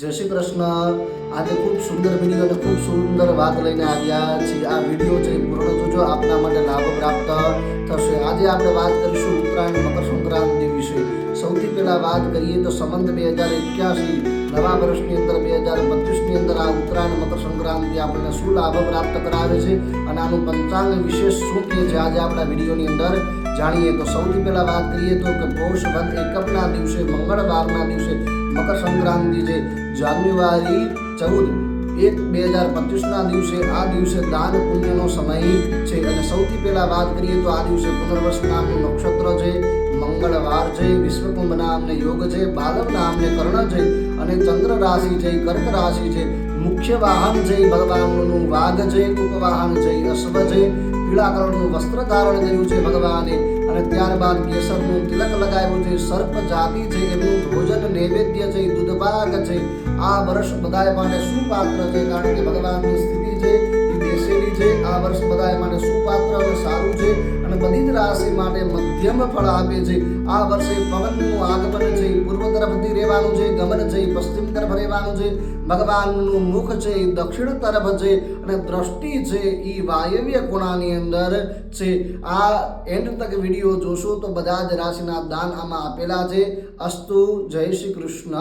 જય શ્રી કૃષ્ણ. આજે ખૂબ સુંદર વીડિયો અને ખૂબ સુંદર વાત લઈને આવ્યા છીએ. આ વીડિયો છે પૂર્ણ જોજો. આપના માટે લાભ પ્રાપ્ત થશે. આજે આપણે વાત કરીશું ઉત્તરાયણ મકર સંક્રાંતિ વિશે. સૌથી પહેલાં વાત કરીએ તો સંબંધ બે હજાર એક્યાસી, નવા વર્ષની અંદર બે હજાર પચીસની અંદર આ ઉત્તરાયણ મકર સંક્રાંતિ આપણને શું લાભ પ્રાપ્ત કરાવે છે અને આનું પંચાંગ વિશેષ શું કહે છે આજે આપણા વિડીયોની અંદર જાણીએ. તો સૌથી પહેલાં વાત કરીએ તો કે પૌષ વદ એકમના દિવસે, મંગળવારના દિવસે મકર સંક્રાંતિ છે. જાન્યુઆરી ચૌદ, એક બે હજાર પચીસના દિવસે આ દિવસે દાન પુણ્યનો સમય છે. અને સૌથી પહેલાં વાત કરીએ તો આ દિવસે પુનર્વસ નામનું નક્ષત્ર છે, મંગળવાર છે, વિશ્વકુંભ નામને યોગ છે બાલવ નામને કર્ણ છે અને ચંદ્ર રાશિ છે, કર્ક રાશિ છે. મુખ્ય વાહન છે, ભગવાનનું વાઘ છે, ઉપવાહન છે, અશ્વ છે પીળા કલરનું વસ્ત્ર ધારણ કર્યું છે ભગવાને. અને ત્યારબાદ કેસરનું તિલક લગાવ્યું છે, સર્પ જાતિ છે ભોજન નૈવેદ્ય છે દૂધપાક છે આ વર્ષ બધાય માટે સુપાત્ર છે કારણ કે ભગવાનની સ્થિતિ છે એ બેસેલી છે આ વર્ષ બધાય માટે સુપાત્ર અને સારું છે અને બધી જ રાશિ માટે મધ્યમ ફળ આપે છે. આ વર્ષે પવનનું આગમન છે, પૂર્વ રહેવાનું છે, ગમન છે, પશ્ચિમ તરફ રહેવાનું છે, ભગવાનનું મુખ છે એ દક્ષિણ તરફ છે અને દ્રષ્ટિ છે એ વાયવ્ય કોણાની અંદર છે. આ એન્ડ તક વીડિયો જોશો તો બધા જ રાશિના દાન આમાં આપેલા છે. અસ્તુ, જય શ્રી કૃષ્ણ.